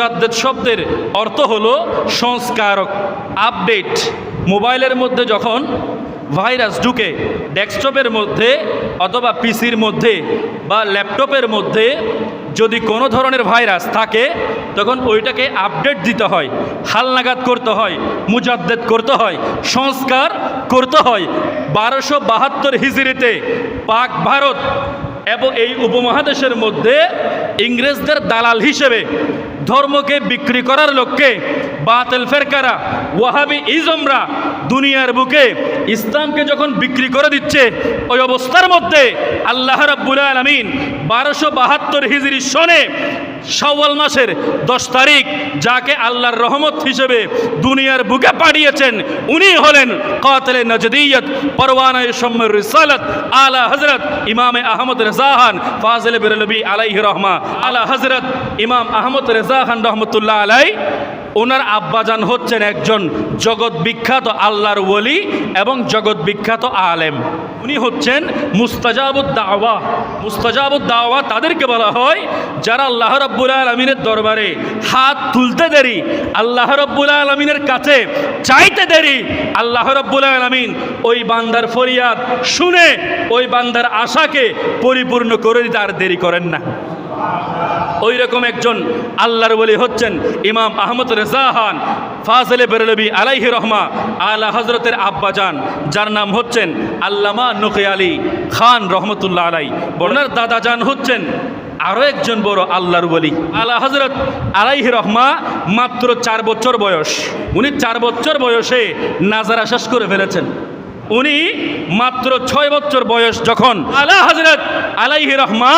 মুজাদ্দেদ শব্দের অর্থ হলো সংস্কারক, আপডেট। মোবাইলের মধ্যে যখন ভাইরাস ঢুকে, ডেস্কটপের মধ্যে অথবা পিসির মধ্যে বা ল্যাপটপের মধ্যে যদি কোনো ধরনের ভাইরাস থাকে, তখন ওইটাকে আপডেট দিতে হয়, হালনাগাদ করতে হয়, মুজাদ্দেদ করতে হয়, সংস্কার করতে হয়। বারোশো বাহাত্তর হিজড়িতে পাক ভারত এবং এই উপমহাদেশের মধ্যে ইংরেজদের দালাল হিসেবে ধর্মকে বিক্রি করার লক্ষ্যে বাতেল ফেরকারা, ওয়াহাবি ইজমরা দুনিয়ার বুকে ইসলামকে যখন বিক্রি করে দিচ্ছে, ওই অবস্থার মধ্যে আল্লাহ রাব্বুল আলমিন বারোশো বাহাত্তর হিজড়ি সনে শাওয়াল মাসের দশ তারিখ, যাকে আল্লাহর রহমত হিসেবে দুনিয়ার বুকে পাঠিয়েছেন, উনি হলেন কাতলে নজদিয়ত, পরওয়ানায় সম্মর রিসালত, আলা হজরত ইমামে আহমদ রেজাহান ফাজল বিরলবি আলাইহ রহমা, আলা হজরত ইমাম আহমদ রেজাহান রহমতুল্লাহ আলাই ওনার আব্বাজান হচ্ছেন একজন জগৎ বিখ্যাত আল্লাহর ওলি এবং জগৎ বিখ্যাত আলেম। উনি হচ্ছেন মুস্তাজাবুদ দাওয়া তাদেরকে বলা হয় যারা আল্লাহ রব্বুল আলমিনের দরবারে হাত তুলতে দেরি, আল্লাহ রব্বুল আলমিনের কাছে চাইতে দেরি, আল্লাহ রব্বুল আলমিন ওই বান্দার ফরিয়াদ শুনে, ওই বান্দার আশাকে পরিপূর্ণ করে দিতে আর দেরি করেন না। ওই রকম একজন আল্লাহর বলি হচ্ছেন ইমাম আহমদ রেজাহান ফাজলে বেরলবি আলাইহি রহমা, আলা হজরতের আব্বাজান, যার নাম হচ্ছেন আল্লামা নকে আলী খান রহমতুল্লাহ আলাই। বর্ণার দাদাজান হচ্ছেন আরও একজন বড় আল্লাহর বলি। আলা হজরত আলাইহি রহমা মাত্র চার বছর বয়স। উনি চার বছর বয়সে নাজারা শেষ করে ফেলেছেন। উনি মাত্র ছয় বছর বয়স যখন আলা হজরত আলাইহি রহমা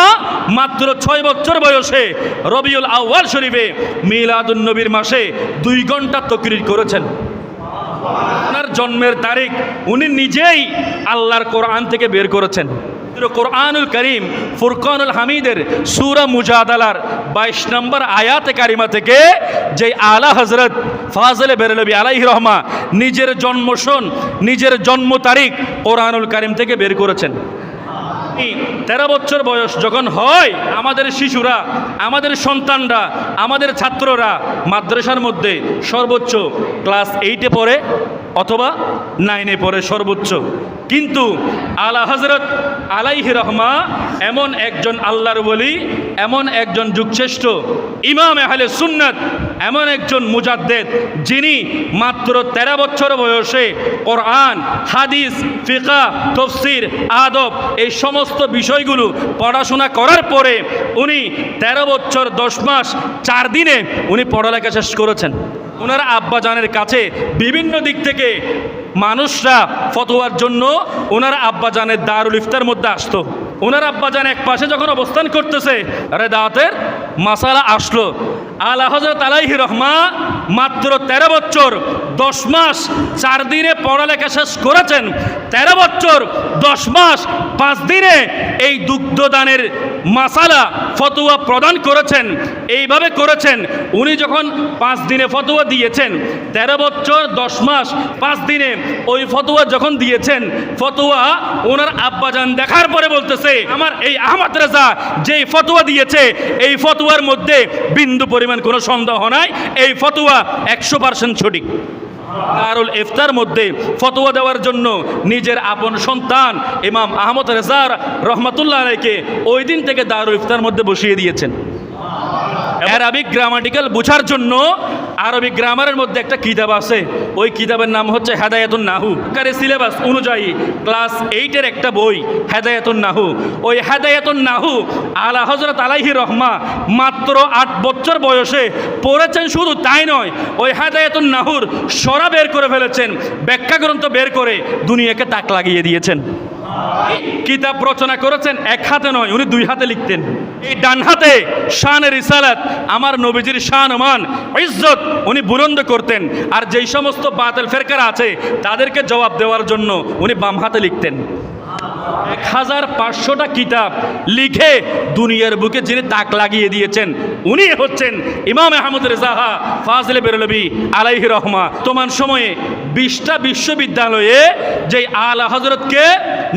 মাত্র ছয় বছর বয়সে রবিউল আউয়াল শরীফে মিলাদুন নবীর মাসে দুই ঘণ্টা তকরির করেছেন। আপনার জন্মের তারিখ উনি নিজেই আল্লাহর কোরআন থেকে বের করেছেন। কোরআনুল করিম, ফুরকানুল হামিদের সুরা মুজাদালার বাইশ নম্বর আয়াতে কারিমা থেকে যে আলা হজরত ফাজলে বেরলবি আলাইহি রহমা নিজের জন্মসন, নিজের জন্ম তারিখ কোরআনুল করিম থেকে বের করেছেন। তেরো বছর বয়স যখন হয়, আমাদের শিশুরা, আমাদের সন্তানরা, আমাদের ছাত্ররা মাদ্রাসার মধ্যে সর্বোচ্চ ক্লাস এইটে পড়ে অথবা নাইনে পড়ে সর্বোচ্চ। কিন্তু আলা হজরত আলাইহি রহমা এমন একজন আল্লাহর বলি এমন একজন যুগশ্রেষ্ঠ, ইমাম আহলে সুন্নাত, এমন একজন মুজাদ্দেদ যিনি মাত্র তেরো বছর বয়সে কোরআন, হাদিস, ফিকা, তফসির, আদব এই সমস্ত বিষয়গুলো পড়াশোনা করার পরে উনি তেরো বছর, দশ মাস, চার দিনে উনি পড়ালেখা শেষ করেছেন। ওনার আব্বাজানের কাছে বিভিন্ন দিক থেকে মানুষরা ফতোয়ার জন্য ওনার আব্বাজানের দারুল ইফতার মধ্যে আসতো। ওনার আব্বাজান এক পাশে যখন অবস্থান করতেছে, রেদাতের মাসালা আসলো। আলা হজরত আলাইহি রহমা মাত্র তেরো বছর, দশ মাস চার দিনে পড়ালেখা শেষ করেছেন। তেরো বছর, দশ মাস, পাঁচ দিনে এই দুগ্ধদানের মাসালা ফতোয়া প্রদান করেছেন, এইভাবে করেছেন। উনি যখন পাঁচ দিনে ফতোয়া দিয়েছেন, তেরো বছর, দশ মাস, পাঁচ দিনে ওই ফতোয়া যখন দিয়েছেন, ফতোয়া ওনার আব্বাজান দেখার পরে বলতেছে, আমার এই আহমদ রেজা যেই ফতোয়া দিয়েছে, এই ফতোয়ার মধ্যে বিন্দু পরিমাণ কোনো সন্দেহ নাই, এই ফতোয়া একশো পার্সেন্ট সঠিক। দারুল ইফতার মধ্যে ফতোয়া দেওয়ার জন্য নিজের আপন সন্তান ইমাম আহমদ রেজার রহমতুল্লাহ আলাইকে ওই দিন থেকে দারুল ইফতার মধ্যে বসিয়ে দিয়েছেন। অ্যারাবিক গ্রামাটিক্যাল বোঝার জন্য আরবিক গ্রামারের মধ্যে একটা কিতাব আছে। ওই কিতাবের নাম হচ্ছে হেদায়াতুন নাহু। কারে সিলেবাস অনুযায়ী ক্লাস এইটের একটা বই হেদায়াতুন নাহু। ওই হেদায়াতুন নাহু আলা হজরত আলাইহি রহমা মাত্র আট বছর বয়সে পড়েছেন শুধু তাই নয় ওই হেদায়াতুন নাহুর সরা বের করে ফেলেছেন ব্যাখ্যা গ্রন্থ বের করে দুনিয়াকে তাক লাগিয়ে দিয়েছেন। কিতাব রচনা করেছেন এক হাতে নয় উনি দুই হাতে লিখতেন। এই ডান হাতে শানের ইসালাত আমার নবীজির শান মান ইজ্জত উনি বুলন্দ করতেন। আর যেই সমস্ত বাতেল ফেরকার আছে, তাদেরকে জবাব দেওয়ার জন্য উনি বাম হাতে লিখতেন। এক হাজার পাঁচশোটা কিতাব লিখে দুনিয়ার বুকে যিনি তাক লাগিয়ে দিয়েছেন, উনি হচ্ছেন ইমাম আহমদ রেজাহা ফাজলে বেরলবি আলাইহি রহমা। তোমার সময়ে বিশটা বিশ্ববিদ্যালয়ে যে আলা হজরতকে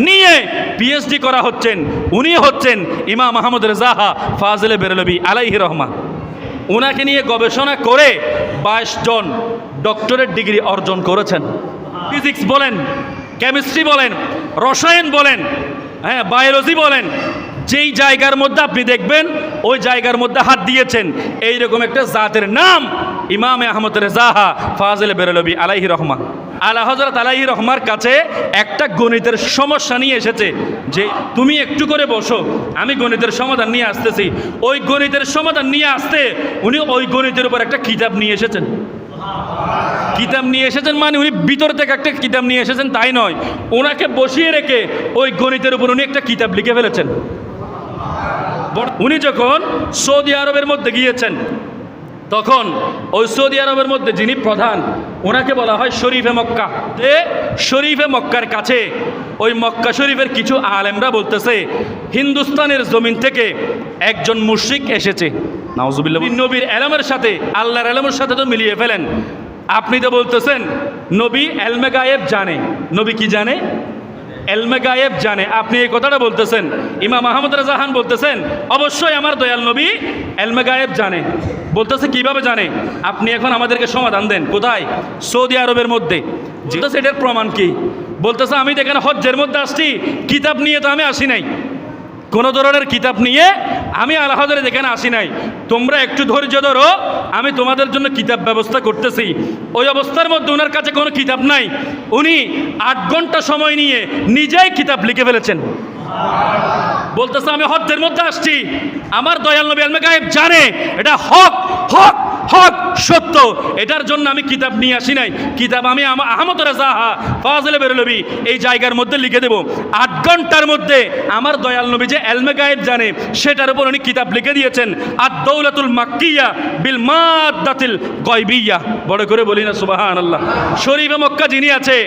নিয়ে পিএইচডি করা হচ্ছেন, উনি হচ্ছেন ইমাম আহমদ রেজাহা ফাজলে বেরলবি আলাইহি রহমা। ওনাকে নিয়ে গবেষণা করে বাইশ জন ডক্টরেট ডিগ্রি অর্জন করেছেন। ফিজিক্স বলেন কেমিস্ট্রি বলেন, রসায়ন বলেন হ্যাঁ বায়োলজি বলেন, যেই জায়গার মধ্যে আপনি দেখবেন, ওই জায়গার মধ্যে হাত দিয়েছেন, এইরকম একটা জাতের নাম ইমাম আহমদ রেজাহা ফাজল বেরলবি আলাইহি রহমান। আলা হজরত আলাইহি রহমার কাছে একটা গণিতের সমস্যা নিয়ে এসেছে, যে তুমি একটু করে বসো, আমি গণিতের সমাধান নিয়ে আসতেছি। ওই গণিতের সমাধান নিয়ে আসতে উনি ওই গণিতের উপর একটা কিতাব নিয়ে এসেছেন। কিতাব নিয়ে এসেছেন মানে উনি ভিতর থেকে একটা কিতাব নিয়ে এসেছেন, তাই নয়। ওনাকে বসিয়ে রেখে ওই গণিতের উপর উনি একটা কিতাব লিখে ফেলেছেন। উনি যখন সৌদি আরবের মধ্যে গিয়েছেন তখন ওই সৌদি আরবের মধ্যে যিনি প্রধান ওনাকে বলা হয় শরীফে মক্কা। যে শরীফে মক্কার কাছে ওই মক্কা শরীফের কিছু আলেমরা বলতেছে হিন্দুস্তানের জমিন থেকে একজন মুশরিক এসেছে। নাউজুবিল্লাহ। নবীর এলামের সাথে আল্লাহর এলামের সাথে তো মিলিয়ে ফেলেন। আপনি তো বলতেছেন নবী এলমে গায়েব জানে। নবী কি জানে? এলমে গায়েব জানে। আপনি এই কথাটা বলতেছেন। ইমাম মাহমুদ রাজাহান বলতেছেন, অবশ্যই আমার দয়াল নবী এলমে গায়েব জানে। বলতেছে, কীভাবে জানে? আপনি এখন আমাদেরকে সমাধান দেন। কোথায়? সৌদি আরবের মধ্যে। যেটা সেটার প্রমাণ কি? বলতেছে, আমি তো এখানে হজ্জের মধ্যে আসছি। কিতাব নিয়ে তো আমি আসি নাই। কোনো ধরনের কিতাব নিয়ে আমি আল্লাহদের যেখানে আসি নাই। তোমরা একটু ধৈর্য ধরো, আমি তোমাদের জন্য কিতাব ব্যবস্থা করতেছি। ওই অবস্থার মধ্যে ওনার কাছে কোনো কিতাব নাই। উনি আট ঘণ্টা সময় নিয়ে নিজেই কিতাব লিখে ফেলেছেন। বলতেছে, আমি হদ্দের মধ্যে আসছি। আমার দয়াল নবী আলমে গায়েব জানে, এটা হক হক। হক সত্য। এটার জন্য আমি কিতাব নিয়ে আসি নাই। কিতাব আমি আহমদ রাজাহা, ফাজলে বেরলবি, এই জায়গার মধ্যে লিখে দেব। আট ঘণ্টার মধ্যে আমার দয়াল নবী যে এলমে গায়েব জানে, সেটার উপর উনি কিতাব লিখে দিয়েছেন। আর দৌলাতুল মাক্কিয়া বিল মাদ্দাতিল গয়বিয়া। বড় করে বলি না সুবাহান আল্লাহ শরীফে মক্কা যিনি আছে,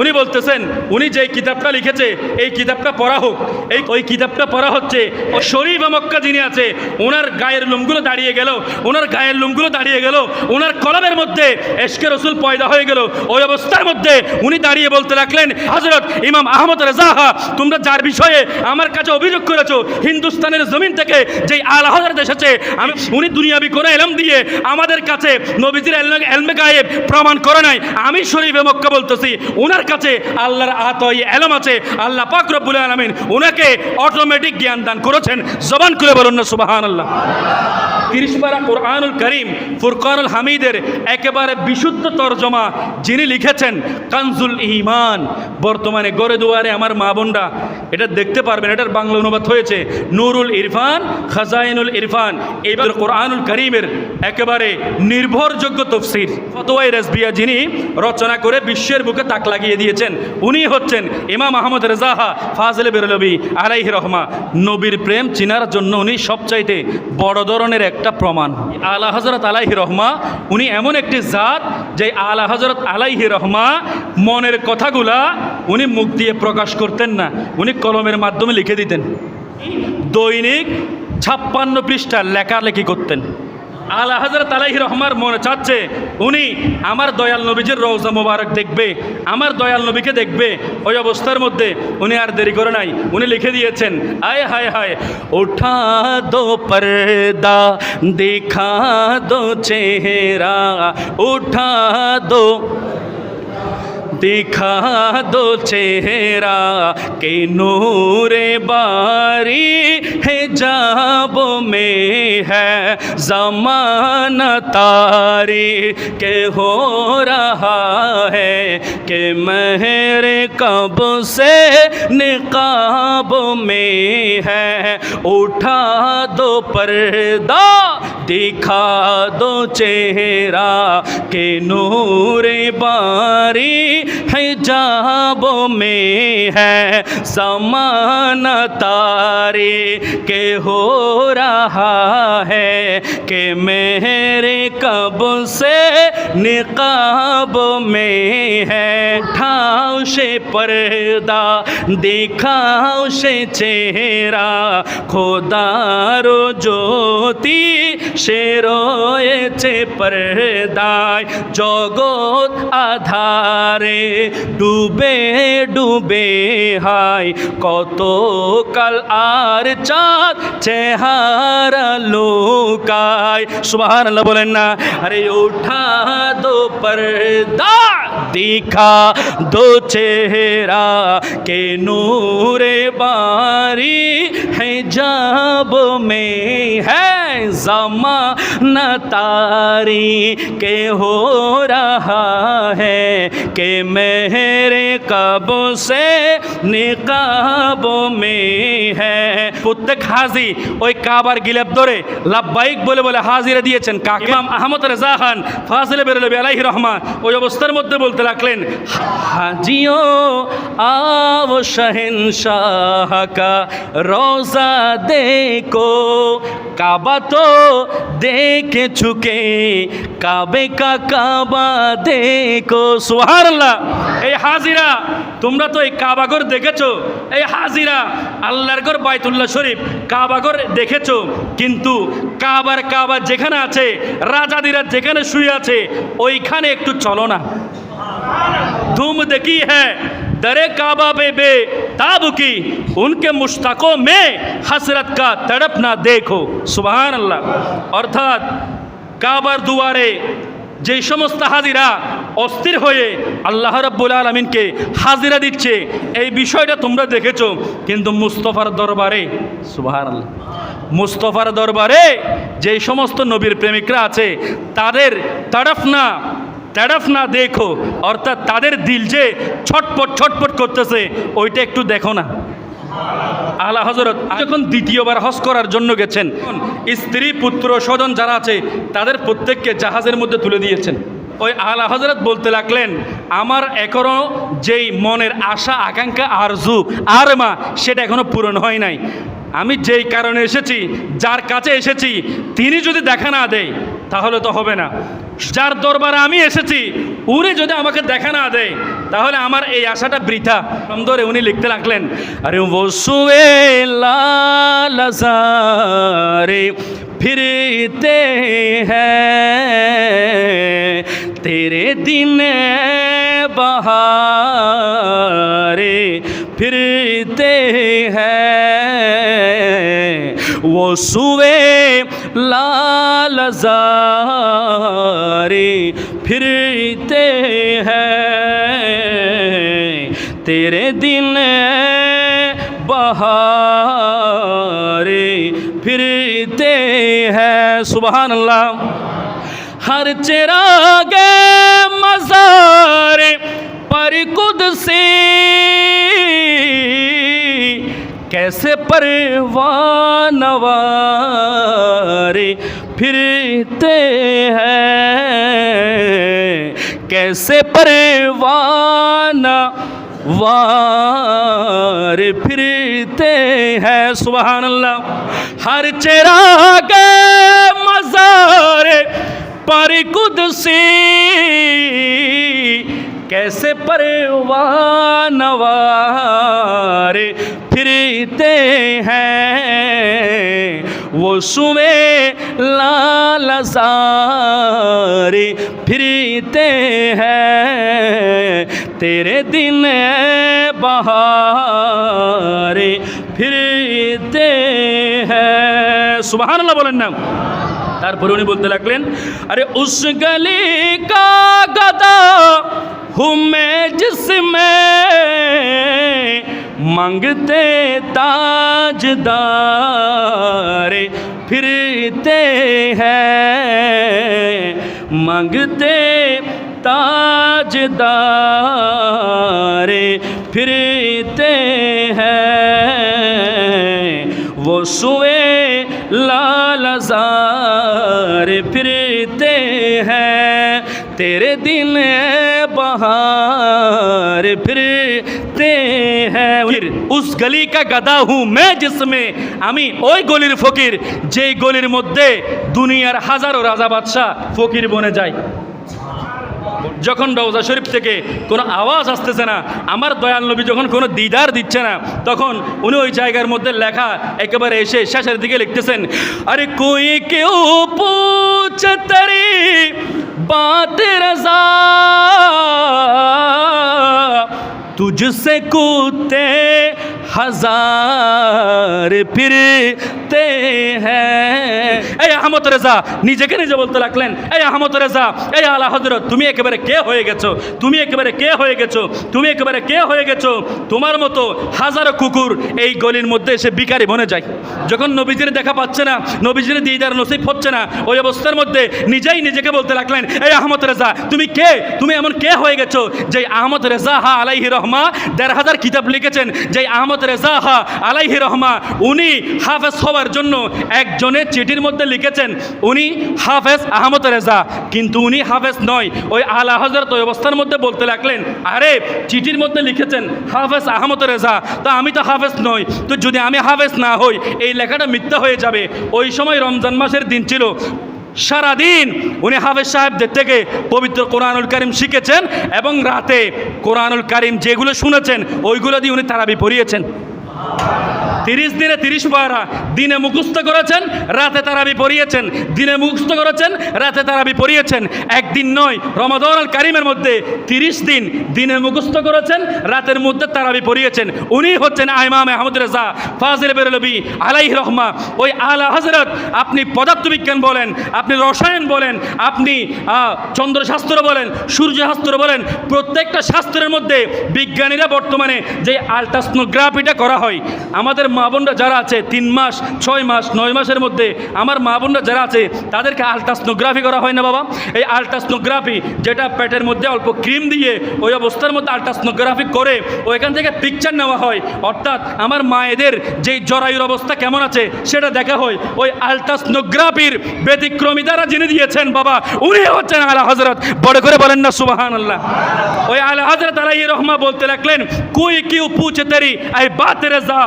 উনি বলতেছেন, উনি যে কিতাবটা লিখেছে, এই কিতাবটা পড়া হোক। এই, ওই কিতাবটা পড়া হচ্ছে ও শরীফ মক্কা যিনি আছে ওনার গায়ের লোমগুলো দাঁড়িয়ে গেল ওনার গায়ের লোমগুলো দাঁড়িয়ে গেল। ওনার কলমের মধ্যে এশকে রসুল পয়দা হয়ে গেল। ওই অবস্থার মধ্যে উনি দাঁড়িয়ে বলতে লাগলেন হজরত ইমাম আহমদ রেজাহা, তোমরা যার বিষয়ে আমার কাছে অভিযোগ করেছ, হিন্দুস্তানের জমিন থেকে যেই আল হজরত এসেছে, আমি উনি দুনিয়াবি কোনো এলম দিয়ে আমাদের কাছে নবীজির এলমে গায়েব প্রমাণ করে নাই। আমি শরীফে মক্কা বলতেছি ওনার কাছে আল্লাহর আতই এলম আছে, আল্লাহ পাক রব্বুল আলমিন ওনাকে অটোমেটিক জ্ঞান দান করেছেন। জবান করে বলুন না সুবাহান আল্লাহ তিরিশ পারা কোরআনুল করিম, ফুরকানুল হামিদের একেবারে বিশুদ্ধ তর্জমা যিনি লিখেছেন, কানজুল ইমান বর্তমানে গড়ে দুয়ারে আমার মা বোনরা, এটা দেখতে পারবেন, এটার বাংলা অনুবাদ হয়েছে, নুরুল ইরফান, খাজাইনুল ইরফান। এইবার কোরআনুল করিমের একেবারে নির্ভরযোগ্য তফসির। ফতোয়াই রেসবিয়া যিনি রচনা করে বিশ্বের বুকে তাক লাগিয়ে দিয়েছেন, উনি হচ্ছেন ইমাম আহমদ রেজাহা ফাজলে বেরলবি আলাইহি রহমা। নবীর প্রেম, চিনার জন্য উনি সবচাইতে বড় ধরনের একটা প্রমাণ। আলা হজরত আলাইহি রহমা, উনি এমন একটি জাত যে আলা হজরত আলাইহি রহমা মনের কথাগুলা উনি মুখ দিয়ে প্রকাশ করতেন না। উনি কলমের মাধ্যমে লিখে দিতেন। দৈনিক ছাপ্পান্ন পৃষ্ঠা লেখালেখি করতেন। আলা হজরত আলাহি রহমার মনে চাচ্ছে, উনি আমার দয়াল নবীজির রৌজা মোবারক দেখবে, আমার দয়াল নবীকে দেখবে। ওই অবস্থার মধ্যে উনি আর দেরি করে নাই, উনি লিখে দিয়েছেন আয় হায় হায়, উঠা দো পর্দা, দেখা দো চেহারা, উঠা দো دکھا دو چہرہ کہ نور باری ہے جاب میں ہے۔ زمان تاری کہ ہو رہا ہے کہ مہر کب سے نقاب میں ہے۔ اٹھا دو پردہ دکھا دو چہرہ کہ نور باری حجابوں میں ہے سمان تاری کہ ہو رہا ہے کہ میرے کب سے निकाब में है ठाव से पर्दा दिखाओ से चेहरा খোদারো জ্যোতি সে রয়েছে পর্দায় জগৎ আধারে ডুবে ডুবে হায় কত কাল আর চাঁদ চেহারা লোকায় সুবহান আল্লাহ বলেন না আরে উঠা دو پردہ دیکھا، دو چہرہ کے نور باری ہے جب میں ہے زمانہ تاری کے ہو رہا ہے کہ میرے کب سے نقاب میں ہے۔ پت হাজি ওই কাবার গিলেপ ধরে লাভবাহিক বলে বলে হাজিরা দিয়েছেন। কাকিমাম আহমদ রেজা খান ফাজিল বেরোলে আলাহি রহমান ওই অবস্থার মধ্যে বলতে লাগলেন, হাজিও আও শাহেন শাহকা রোজা দেখো, কাবা তো দেখে চুকে কাবে কা কাবা দেখো। সোহারলা এই হাজিরা, তোমরা তো এই কাবাগর দেখেছ এই হাজিরা আল্লাহর ঘর বাইতুল্লাহ শরীফ কাবাগর দেখেছো কিন্তু কাবার কাবা যেখানে আছে রাজাদিরা যেখানে শুয়ে আছে ওইখানে একটু চলো না धूम देखी है दरे काबा पे बे ताब की उनके मुश्ताकों में हसरत का तड़प ना देखो सुबहान अल्लाह অর্থাৎ কাবার দুয়ারে যেই সমস্ত হাজিরা অস্থির হয়ে আল্লাহ রব্বুল আলমিনকে হাজিরা দিচ্ছে, এই বিষয়টা তোমরা দেখেছ। কিন্তু মুস্তফার দরবারে সুবাহান আল্লাহ মুস্তফার দরবারে যেই সমস্ত নবীর প্রেমিকরা আছে, তাদের তরফ না না দেখো, অর্থাৎ তাদের দিল যে ছটপট ছটপট করতেছে, ওইটা একটু দেখো না। আলা হজরত যখন দ্বিতীয়বার হজ করার জন্য গেছেন স্ত্রী, পুত্র, স্বজন যারা আছে, তাদের প্রত্যেককে জাহাজের মধ্যে তুলে দিয়েছেন। ওই আলা হজরত বলতে লাগলেন, আমার এখনও যেই মনের আশা, আকাঙ্ক্ষা আরজু আর মা, সেটা এখনও পূরণ হয় নাই। আমি যেই কারণে এসেছি, যার কাছে এসেছি, তিনি যদি দেখা না দেয়, তাহলে তো হবে না। যার দরবারে আমি এসেছি উনি যদি আমাকে দেখা না দেয় তাহলে আমার এই আশাটা বৃথা ধরে উনি লিখতে লাগলেন আরে ও সুয়ে লাজারে ফিরতে হ্যাঁ তেরে দিন बहारे फिरते हैं वो सुए लाल जारे پھرتے ہیں۔ تیرے دن بہارے پھرتے ہیں۔ سبحان اللہ۔ ہر چراغ مزار پر خود کیسے پروانوارے پھرتے ہیں۔ کیسے پروانہ وار پھرتے ہیں؟ سبحان اللہ۔ ہر چراغ مزار پر قدسی۔ کیسے پروانوار پھرتے ہیں؟ وہ سوے لال سارے پھرتے ہیں۔ تیرے دن بہارے پھرتے ہیں۔ سبحان اللہ بولن نام۔ تار پرونی بولتے لگ لے ارے اس گلی کا گدا گدہ میں جس میں مانگتے تاجدارے۔ پھرتے ہیں مانگتے تاجدار پھرتے ہیں۔ وہ سوئے لال زار پھرتے ہیں तेरे दिन बहार फिरते हैं फिर उस गली का गदा हूँ मैं जिसमें আমি ওই গলির ফকির যেই গলির মধ্যে দুনিয়ার হাজারো রাজা বাদশাহ ফকির বনে যায় যখন রওজা শরীফ থেকে কোনো আওয়াজ আসতেছে না আমার দয়াল নবী যখন কোনো দিদার দিচ্ছে না তখন উনি ওই জায়গার মধ্যে লেখা একেবারে এসে শেষের দিকে লিখতেছেন আরে কই কেউ بات رضا تجھ سے کوتے হাজার ফিরতে হ্যাঁ। এই আহমদ রেজা, নিজেকে নিজে বলতে লাগলেন, এই আহমদ রেজা, এই আলা হজরত তুমি একেবারে কে হয়ে গেছো? তুমি একেবারে কে হয়ে গেছো? তুমি একেবারে কে হয়ে গেছো? তোমার মতো হাজারো কুকুর এই গলির মধ্যে এসে বিকারি বনে যায়। যখন নবীজির দেখা পাচ্ছে না, নবীজির দিদার নসিব হচ্ছে না, ওই অবস্থার মধ্যে নিজেই নিজেকে বলতে লাগলেন, এই আহমদ রেজা, তুমি কে? তুমি এমন কে হয়ে গেছো? যে আহমদ রেজা হা আলাইহি রহমা দেড় হাজার কিতাব লিখেছেন যে আহমদ রেজা হা আলাইহি রহমা, উনি হাফেজ হওয়ার জন্য একজনের চিঠির মধ্যে লিখেছেন, উনি হাফেজ আহমদ রেজা, কিন্তু উনি হাফেজ নয়। ওই আলা হজরত ওই অবস্থার মধ্যে বলতে লাগলেন, আরে চিঠির মধ্যে লিখেছেন হাফেজ আহমদ রেজা, তো আমি তো হাফেজ নই, তো যদি আমি হাফেজ না হই, এই লেখাটা মিথ্যা হয়ে যাবে। ওই সময় রমজান মাসের দিন ছিল সারাদিন উনি হাফেজ সাহেবদের থেকে পবিত্র কোরআনুল করিম শিখেছেন এবং রাতে কোরআনুল করিম যেগুলো শুনেছেন, ওইগুলো দিয়ে উনি তারাবি পড়িয়েছেন। তিরিশ দিনে তিরিশ পারা দিনে মুখস্থ করেছেন, রাতে তারাবি পড়িয়েছেন দিনে মুখস্থ করেছেন, রাতে তারাবি পড়িয়েছেন একদিন নয়, রমাদন আল কারিমের মধ্যে তিরিশ দিন দিনে মুখস্থ করেছেন, রাতের মধ্যে তারাবি পড়িয়েছেন উনি হচ্ছেন আইমাম আহমদ রেজা, ফাজিল বেরলবি আলাই রহমা। ওই আলা হজরত আপনি পদার্থবিজ্ঞান বলেন, আপনি রসায়ন বলেন, আপনি চন্দ্রশাস্ত্র বলেন, সূর্যশাস্ত্র বলেন, প্রত্যেকটা শাস্ত্রের মধ্যে বিজ্ঞানীরা বর্তমানে যে আলট্রাসনোগ্রাফিটা করা হয়, আমাদের মা বোনরা যারা আছে, তিন মাস, ছয় মাস, নয় মাসের মধ্যে আমার মা বোনরা যারা আছে, তাদেরকে আলট্রাসনোগ্রাফি করা হয় না বাবা? এই আলট্রাসনোগ্রাফি যেটা পেটের মধ্যে অল্প ক্রিম দিয়ে ওই অবস্থার মধ্যে আলট্রাসনোগ্রাফি করে ওইখান থেকে পিকচার নেওয়া হয়। অর্থাৎ আমার মায়েদের যেই জরায়ুর অবস্থা কেমন আছে, সেটা দেখা হয়। ওই আলট্রাসনোগ্রাফির ব্যতিক্রমী দ্বারা জেনে দিয়েছেন বাবা, উনি হচ্ছেন আলা হজরত বড় করে বলেন না সুবাহান আল্লাহ ওই আলা হজরত আলাই রহমা বলতে লাগলেন, কুই কিউ পুছে তেরি এই বাত রেজা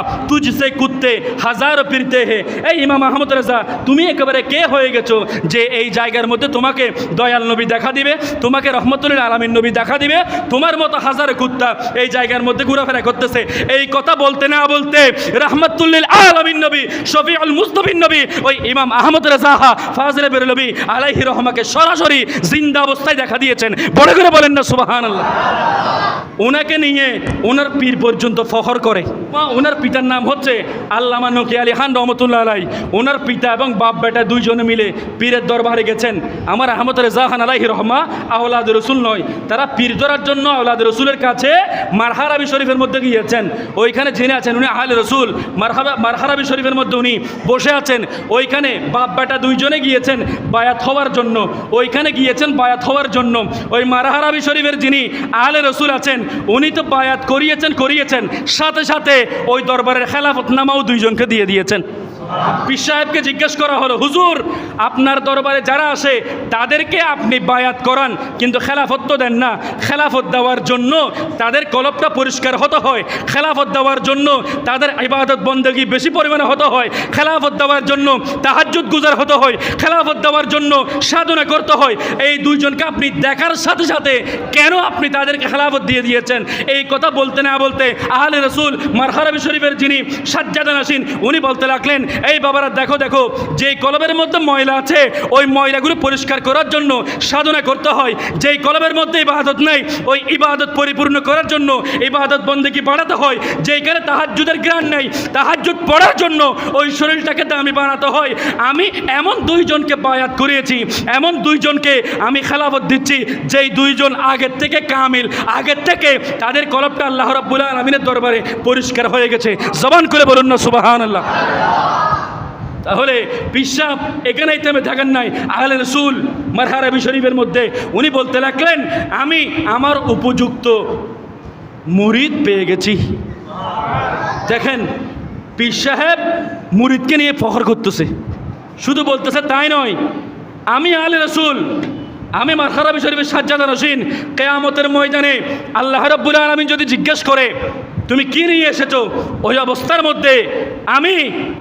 তুঝসে কুত্তে হাজারো ফিরতে হে। এই ইমাম আহমদ রেজা, তুমি একেবারে কে হয়ে গেছো যে এই জায়গার মধ্যে তোমাকে দয়াল নবী দেখা দিবে, তোমাকে রহমতুল্লাহ আলমিন নবী দেখা দিবে? তোমার মতো হাজারো কুত্তা এই জায়গার মধ্যে ঘোরাফেরা করতেছে। এই কথা বলতে না বলতে রহমতুল্লিল আলমিন নবী শফি আল মুস্তফিন নবী, ওই ইমাম আহমদ রেজাহা ফাজলে বেরলবি আলাইহি রহমাকে সরাসরি জিন্দা অবস্থায় দেখা দিয়েছেন। বড় করে বলেন না সুবাহান ওনাকে নিয়ে ওনার পীর পর্যন্ত ফখর করে। ওনার পিতার নাম হচ্ছে আল্লামা নকি আলী খান রহমতুল্লাহ আলাই। ওনার পিতা এবং বাপ বেটা দুইজনে মিলে পীরের দরবারে গেছেন। আমার আহমদ রেজা খান আলাহি রহমা আহলাদ রসুল নয়। তারা পীর ধরার জন্য আহলাদ রসুলের কাছে মারহারাবি শরীফের মধ্যে গিয়েছেন। ওইখানে জেনে আছেন উনি আহলে রসুল। মারহাবা মারহারাবি শরীফের মধ্যে উনি বসে আছেন। ওইখানে বাপ বেটা দুইজনে গিয়েছেন বায়াত হওয়ার জন্য। ওইখানে গিয়েছেন বায়াত হওয়ার জন্য। ওই মারহারাবি শরীফের যিনি আহলে রসুল আছেন, উনি তো বায়াত করিয়েছেন করিয়েছেন। সাথে সাথে ওই দরবারের খেলাফতনামাও দুইজনকে দিয়ে দিয়েছেন। পীর সাহেবকে জিজ্ঞেস করা হলো, হুজুর, আপনার দরবারে যারা আসে, তাদেরকে আপনি বায়াত করান। কিন্তু খেলাফত তো দেন না। খেলাফত দেওয়ার জন্য তাদের কলবটা পরিষ্কার হতে হয়। খেলাফত দেওয়ার জন্য তাদের ইবাদত বন্দগি বেশি পরিমাণে হতে হয়। খেলাফত দেওয়ার জন্য তাহাজ্জুদ গুজার হতে হয়। খেলাফত দেওয়ার জন্য সাধনা করতে হয়। এই দুইজনকে আপনি দেখার সাথে সাথে কেন আপনি তাদেরকে খেলাফত দিয়ে দিয়েছেন? এই কথা বলতে না বলতে আহলে রসুল মারহারাবি শরীফের যিনি সাজ্জাদান আসিন উনি বলতে লাগলেন এই বাবারা, দেখো দেখো, যেই কলবের মধ্যে ময়লা আছে, ওই ময়লাগুলো পরিষ্কার করার জন্য সাধনা করতে হয়। যেই কলবের মধ্যে ইবাদত নেই, ওই ইবাদত পরিপূর্ণ করার জন্য ইবাদত বন্দেকি বাড়াতে হয়। যেইখানে তাহাজ্জুদের জ্ঞান নেই, তাহাজ্জুদ পড়ার জন্য ওই শরীরটাকে দামি বানাতে হয়। আমি এমন দুইজনকে বায়াত করিয়েছি, এমন দুইজনকে আমি খেলাফত দিচ্ছি, যেই দুইজন আগের থেকে কামিল, আগের থেকে তাদের কলবটা আল্লাহ রাব্বুল আলমিনের দরবারে পরিষ্কার হয়ে গেছে। জবান করে বলুন না সুবাহান আল্লাহ তাহলে পিসাব এখানেই থেমে থাকেন নাই। আহলে রসুল মারহারাবি শরীফের মধ্যে উনি বলতে লাগলেন, আমি আমার উপযুক্ত মুরিদ পেয়ে গেছি। দেখেন, পীর সাহেব মুরিদকে নিয়ে ফখর করতেছে। শুধু বলতেছে তাই নয়, আমি আলে রসুল, আমি মারখারাবি শরীফের সাজ্জাদা রসিন কেয়ামতের ময়দানে আল্লাহ রব্বুল আলমিন যদি জিজ্ঞেস করে তুমি কি নিয়ে এসেছ? ওই অবস্থার মধ্যে আমি,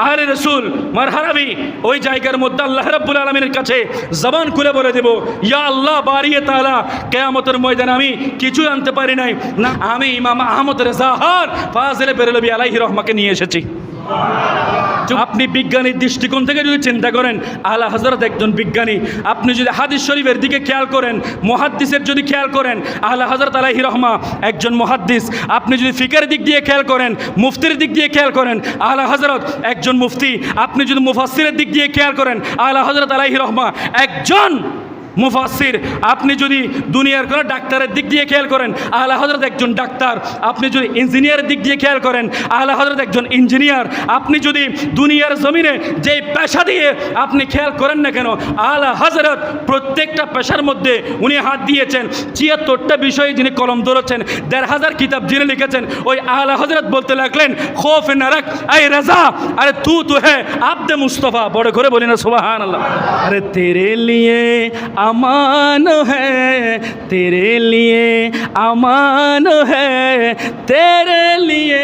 আহলে রসুল, মারহারাবি, ওই জায়গার মধ্যে আল্লাহ রব্বুল আলমিনের কাছে জবান খুলে বলে দেব, ইয়া আল্লাহ, বাড়িয়ে তালা, কেয়ামতের ময়দান আমি কিছু আনতে পারি নাই। না, আমি ইমাম আহমদ রেজাহার ফাজলে বেরলবি আলাইহি রহমাকে নিয়ে এসেছি। আপনি বিজ্ঞানীর দৃষ্টিকোণ থেকে যদি চিন্তা করেন আলা হজরত একজন বিজ্ঞানী। আপনি যদি হাদিস শরীফের দিকে খেয়াল করেন, মহাদ্দিসের যদি খেয়াল করেন, আহলা হজরত আলাহি রহমা একজন মহাদ্দিস। আপনি যদি ফিকার দিক দিয়ে খেয়াল করেন, মুফতির দিক দিয়ে খেয়াল করেন আলা হজরত একজন মুফতি। আপনি যদি মুফাসিরের দিক দিয়ে খেয়াল করেন আলা হজরত আলাহি রহমা একজন মুফাসির আপনি যদি দুনিয়ার কোনো ডাক্তারের দিক দিয়ে খেয়াল করেন, আহলে হজরত একজন ডাক্তার, আপনি যদি ইঞ্জিনিয়ারের দিক দিয়ে খেয়াল করেন, আহলে হজরত একজন ইঞ্জিনিয়ার, আপনি যদি দুনিয়ার জমিনে যে পেশা দিয়ে আপনি খেয়াল করেন না কেন, আহলে হজরত প্রত্যেকটা পেশার মধ্যে উনি হাত দিয়েছেন। চিয়াত্তরটা বিষয়ে যিনি কলম ধরেছেন, দেড় হাজার কিতাব যিনি লিখেছেন, ওই আহলে হজরত বলতে লাগলেন, খোফ নারাক, আই রাজা, আরে তু তু হ্যাঁ আব্দে মুস্তফা। বড় করে বলি না সুবাহ আল্লাহ আরে তেরে লিয়ে अमान है तेरे लिए अमान है तेरे लिए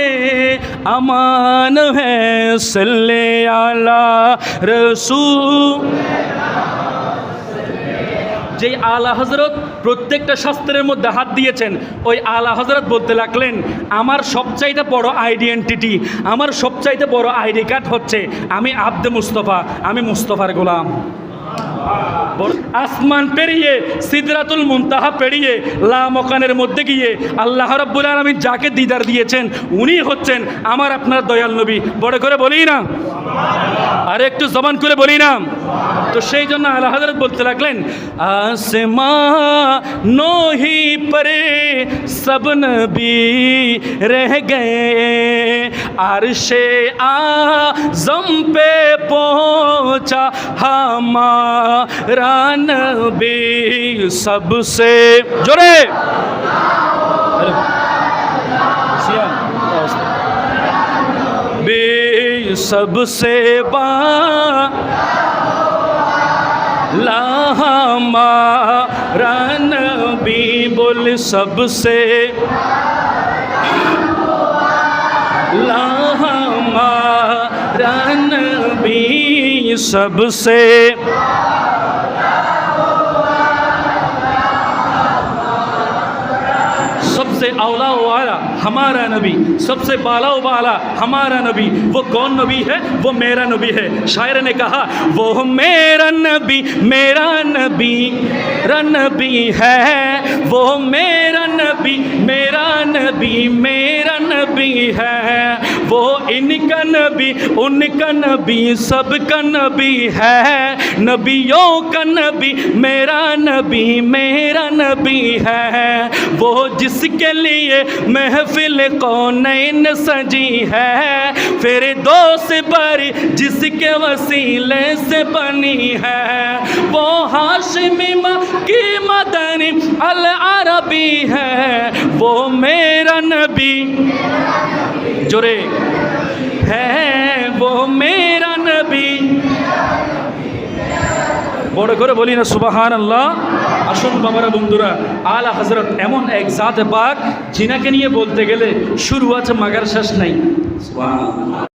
अमान है सल्ले आला रसूल যেই আলা হজরত প্রত্যেকটা শাস্ত্রের মধ্যে হাত দিয়েছেন ওই আলা হজরত বলতে লাগলেন আমার সবচাইতে বড় আইডেন্টিটি আমার সবচাইতে বড় আইডি কার্ড হচ্ছে আমি আব্দে মুস্তফা আমি মুস্তফার গোলাম আসমান পেরিয়ে, সিদরাতুল মুনতাহা পেরিয়ে, লা মকানের মধ্যে গিয়ে আল্লাহ রব্বুল আলমী যাকে দিদার দিয়েছেন, উনি হচ্ছেন আমার আপনার দয়াল নবী। বড় করে বলি না? আর একটু জবান করে বলি না? তো সেই জন্য আল্লাহ হজরত বলতে লাগলেন آسمان نو ہی پر سب نبی رہ گئے، عرش آزم پہ پہنچا ہمارا نبی سب سے۔ جرے بے سب سے با बा लाहमारा नबी बोल सबसे लाहमारा नबी सबसे सबसे ہمارا نبی، سب سے بالا و بالا ہمارا نبی، وہ کون نبی ہے؟ وہ میرا نبی ہے۔ شاعر نے کہا، وہ میرا نبی میرا نبی رنبی ہے۔ وہ میرا نبی میرا نبی میرا نبی ہے۔ وہ ان کا نبی، ان کا نبی، سب کا نبی ہے۔ نبیوں کا نبی، میرا نبی میرا نبی ہے۔ وہ جس کے لیے محفل کونین سجی ہے۔ پھر دو سے بری جس کے وسیلے سے بنی ہے۔ وہ ہاشمی کی مدنی العربی ہے۔ وہ میرا نبی۔ جرے হ্যাঁ বো মেরা নবী বড় করে বলি না সুবাহান আল্লাহ আসুন বাবারা, বন্ধুরা, আলা হজরত এমন এক জাত পাক, জিনাকে নিয়ে বলতে গেলে শুরু আছে, মাগার শেষ নাই।